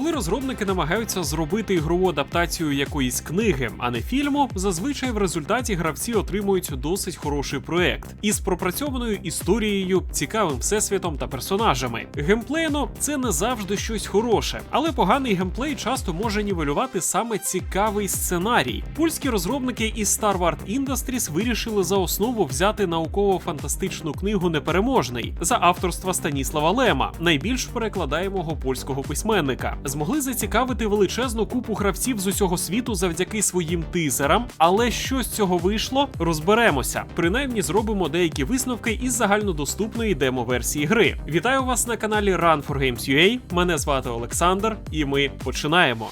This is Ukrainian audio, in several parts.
Коли розробники намагаються зробити ігрову адаптацію якоїсь книги, а не фільму, зазвичай в результаті гравці отримують досить хороший проект із пропрацьованою історією, цікавим всесвітом та персонажами. Геймплейно це не завжди щось хороше, але поганий геймплей часто може нівелювати саме цікавий сценарій. Польські розробники із Star Wars Industries вирішили за основу взяти науково-фантастичну книгу Непереможний за авторства Станіслава Лема, найбільш перекладаємого польського письменника. Змогли зацікавити величезну купу гравців з усього світу завдяки своїм тизерам. Але що з цього вийшло, розберемося. Принаймні зробимо деякі висновки із загальнодоступної демо-версії гри. Вітаю вас на каналі Run for Games UA. Мене звати Олександр, і ми починаємо.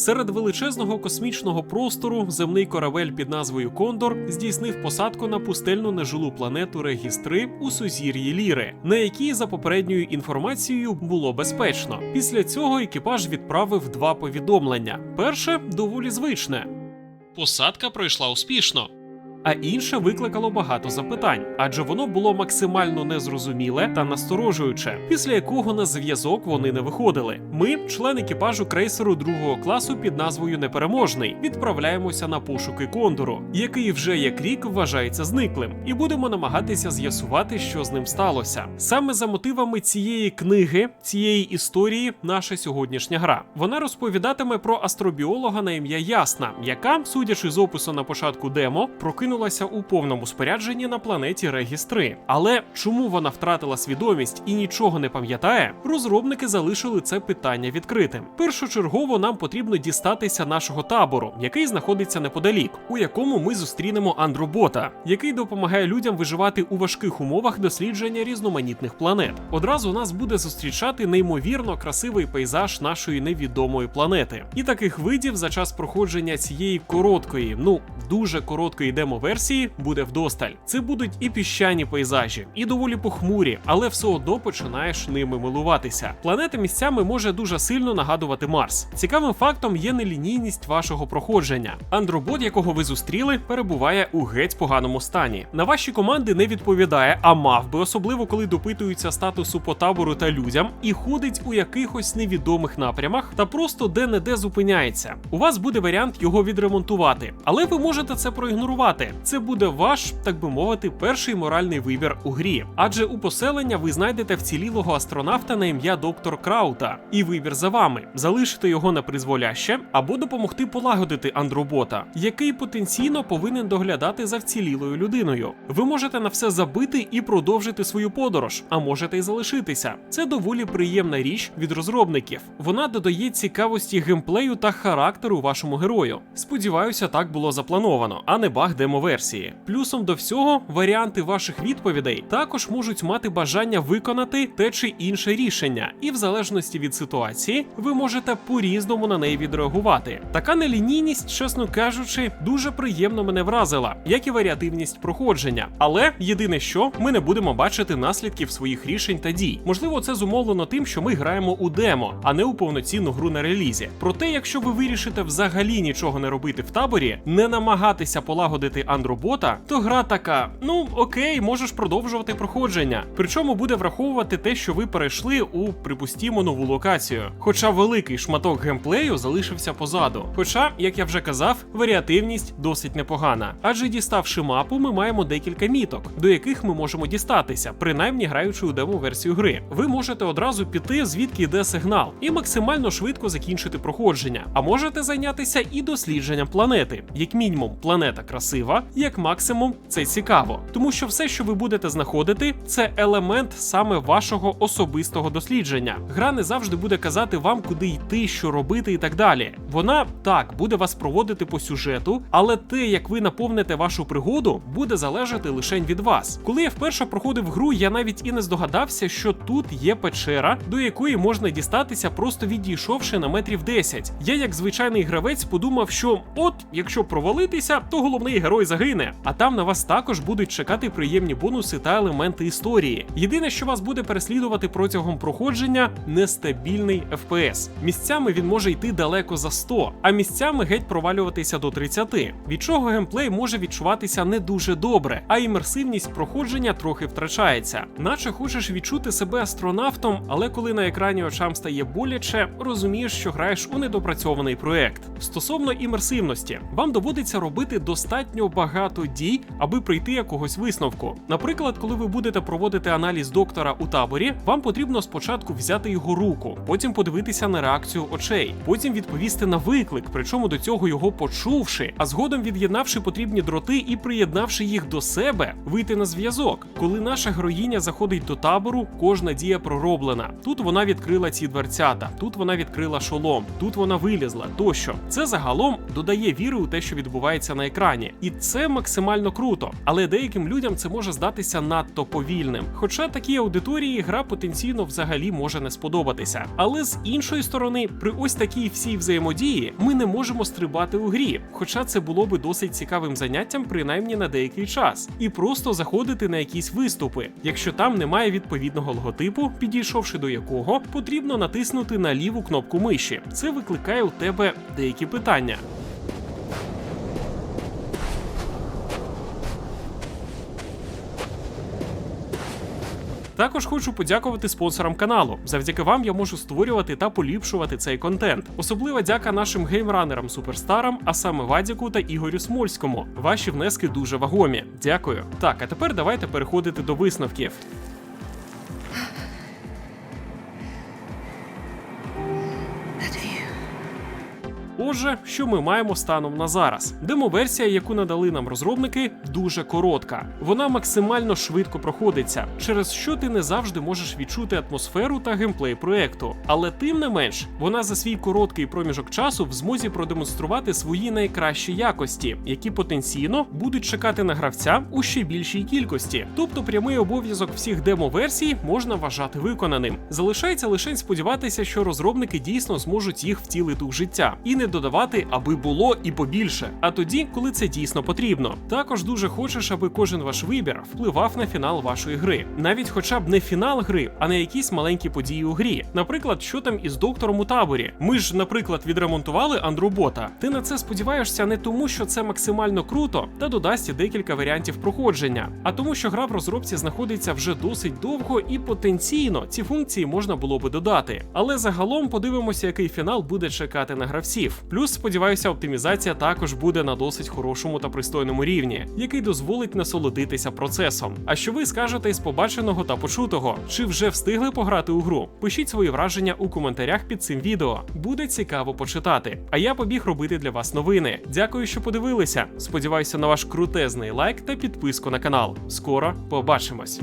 Серед величезного космічного простору земний корабель під назвою Кондор здійснив посадку на пустельну нежилу планету Регістри у сузір'ї Ліри, на якій, за попередньою інформацією, було безпечно. Після цього екіпаж відправив два повідомлення. Перше доволі звичне. Посадка пройшла успішно. А інше викликало багато запитань, адже воно було максимально незрозуміле та насторожуюче, після якого на зв'язок вони не виходили. Ми, член екіпажу крейсеру другого класу під назвою Непереможний, відправляємося на пошуки кондору, який вже як рік вважається зниклим, і будемо намагатися з'ясувати, що з ним сталося. Саме за мотивами цієї книги, цієї історії, наша сьогоднішня гра. Вона розповідатиме про астробіолога на ім'я Ясна, яка, судячи з опису на початку демо, прокинулася у повному спорядженні на планеті Регістри. Але чому вона втратила свідомість і нічого не пам'ятає, розробники залишили це питання відкритим. Першочергово нам потрібно дістатися нашого табору, який знаходиться неподалік, у якому ми зустрінемо андробота, який допомагає людям виживати у важких умовах дослідження різноманітних планет. Одразу нас буде зустрічати неймовірно красивий пейзаж нашої невідомої планети. І таких видів за час проходження цієї короткої, ну дуже короткої демо-версії буде вдосталь. Це будуть і піщані пейзажі, і доволі похмурі, але все одно починаєш ними милуватися. Планета місцями може дуже сильно нагадувати Марс. Цікавим фактом є нелінійність вашого проходження. Андробот, якого ви зустріли, перебуває у геть поганому стані. На ваші команди не відповідає, а мав би, особливо коли допитуються статусу по табору та людям, і ходить у якихось невідомих напрямах та просто де-не-де зупиняється. У вас буде варіант його відремонтувати, але ви можете це проігнорувати. Це буде ваш, так би мовити, перший моральний вибір у грі. Адже у поселення ви знайдете вцілілого астронавта на ім'я доктор Краута, і вибір за вами залишити його на призволяще або допомогти полагодити андробота, який потенційно повинен доглядати за вцілілою людиною. Ви можете на все забити і продовжити свою подорож, а можете й залишитися. Це доволі приємна річ від розробників. Вона додає цікавості геймплею та характеру вашому герою. Сподіваюся, так було заплановано, а не баг демо-версії. Плюсом до всього, варіанти ваших відповідей також можуть мати бажання виконати те чи інше рішення, і в залежності від ситуації ви можете по-різному на неї відреагувати. Така нелінійність, чесно кажучи, дуже приємно мене вразила, як і варіативність проходження. Але єдине, що ми не будемо бачити наслідків своїх рішень та дій. Можливо, це зумовлено тим, що ми граємо у демо, а не у повноцінну гру на релізі. Проте, якщо ви вирішите взагалі нічого не робити в таборі, не намагатися полагодити андробота, то гра така: ну окей, можеш продовжувати проходження. Причому буде враховувати те, що ви перейшли у припустімо нову локацію. Хоча великий шматок геймплею залишився позаду. Хоча, як я вже казав, варіативність досить непогана. Адже діставши мапу, ми маємо декілька міток, до яких ми можемо дістатися, принаймні граючи у демо-версію гри. Ви можете одразу піти, звідки йде сигнал, і максимально швидко закінчити проходження. А можете зайнятися і дослідженням планети. Як мінімум, планета красива, як максимум, це цікаво. Тому що все, що ви будете знаходити, це елемент саме вашого особистого дослідження. Гра не завжди буде казати вам, куди йти, що робити і так далі. Вона так буде вас проводити по сюжету, але те, як ви наповните вашу пригоду, буде залежати лише від вас. Коли я вперше проходив гру, я навіть і не здогадався, що тут є печера, до якої можна дістатися, просто відійшовши на метрів 10. Я, як звичайний гравець, подумав, що от, якщо провалитися, то головний герой загине, а там на вас також будуть чекати приємні бонуси та елементи історії. Єдине, що вас буде переслідувати протягом проходження, нестабільний FPS. Місцями він може йти далеко за 100, а місцями геть провалюватися до 30, від чого геймплей може відчуватися не дуже добре, а імерсивність проходження трохи втрачається. Наче хочеш відчути себе астронавтом, але коли на екрані очам стає боляче, розумієш, що граєш у недопрацьований проект. Стосовно імерсивності, вам доводиться робити достатньо багато дій, аби прийти якогось висновку. Наприклад, коли ви будете проводити аналіз доктора у таборі, вам потрібно спочатку взяти його руку, потім подивитися на реакцію очей, потім відповісти на виклик, причому до цього його почувши, а згодом від'єднавши потрібні дроти і приєднавши їх до себе, вийти на зв'язок. Коли наша героїня заходить до табору, кожна дія пророблена. Тут вона відкрила ці дверцята, тут вона відкрила шолом, тут вона вилізла тощо. Це загалом додає віри у те, що відбувається на екрані, і це максимально круто. Але деяким людям це може здатися надто повільним. Хоча такій аудиторії гра потенційно взагалі може не сподобатися. Але з іншої сторони, при ось такій всій взаємодії ми не можемо стрибати у грі. Хоча це було би досить цікавим заняттям, принаймні на деякий час, і просто заходити на якісь виступи, якщо там немає відповідного логотипу, підійшовши до якого потрібно натиснути на ліву кнопку миші. Це викликає у тебе деякі питання. Також хочу подякувати спонсорам каналу. Завдяки вам я можу створювати та поліпшувати цей контент. Особлива дяка нашим геймранерам суперстарам, а саме Вадіку та Ігорю Смольському. Ваші внески дуже вагомі. Дякую. Так, а тепер давайте переходити до висновків. Отже, що ми маємо станом на зараз? Демоверсія, яку надали нам розробники, дуже коротка. Вона максимально швидко проходиться, через що ти не завжди можеш відчути атмосферу та геймплей проекту. Але тим не менш, вона за свій короткий проміжок часу в змозі продемонструвати свої найкращі якості, які потенційно будуть чекати на гравця у ще більшій кількості. Тобто прямий обов'язок всіх демо-версій можна вважати виконаним. Залишається лише сподіватися, що розробники дійсно зможуть їх втілити в життя і не додавати, аби було і побільше. А тоді, коли це дійсно потрібно. Також дуже хочеш, аби кожен ваш вибір впливав на фінал вашої гри, навіть хоча б не фінал гри, а не якісь маленькі події у грі. Наприклад, що там із доктором у таборі. Ми ж, наприклад, відремонтували андробота. Ти на це сподіваєшся не тому, що це максимально круто та додасть декілька варіантів проходження, а тому, що гра в розробці знаходиться вже досить довго і потенційно ці функції можна було би додати. Але загалом подивимося, який фінал буде чекати на гравців. Плюс, сподіваюся, оптимізація також буде на досить хорошому та пристойному рівні, який дозволить насолодитися процесом. А що ви скажете із побаченого та почутого? Чи вже встигли пограти у гру? Пишіть свої враження у коментарях під цим відео. Буде цікаво почитати. А я побіг робити для вас новини. Дякую, що подивилися. Сподіваюся на ваш крутезний лайк та підписку на канал. Скоро побачимось.